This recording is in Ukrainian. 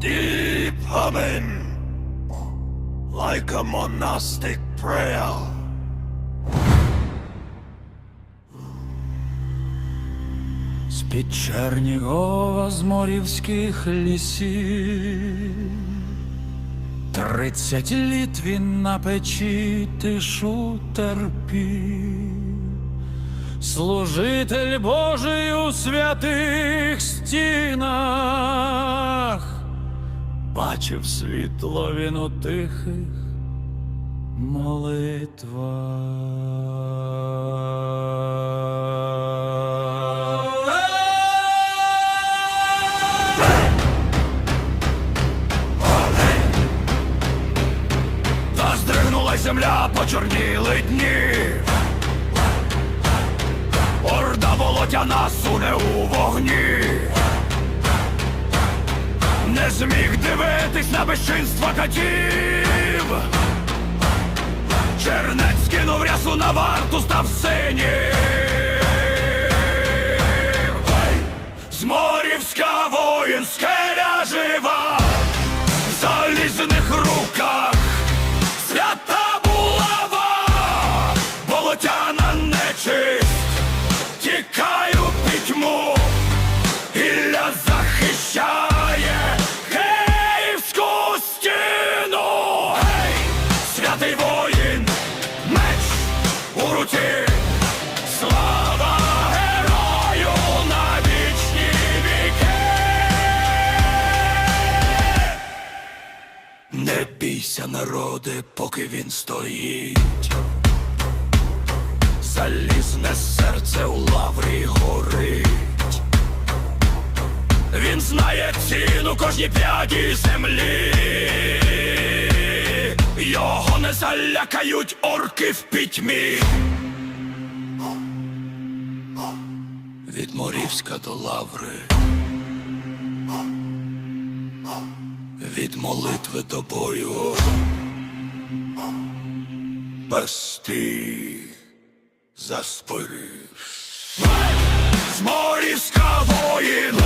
Deep humming, like a monastic prayer. З-під Чернігова з морівських лісів. Тридцять літ він на печі тишу терпів, Служитель Божий у святих стінах, бачив світло він у тихих молитвах. Та здригнулась земля, почорніли дні. На безчинства катів. Чернець кинув рясу на варту, став синім. Зморівська воїнська жива в залізних руках. У слава герою на вічні віки. Не бійся, народи, поки він стоїть. Залізне серце у лаврі горить. Він знає ціну кожній п'яді землі. Його не залякають орки в пітьмі. Від до лаври. Від молитви до бою. Пасти З Зморівська воїн,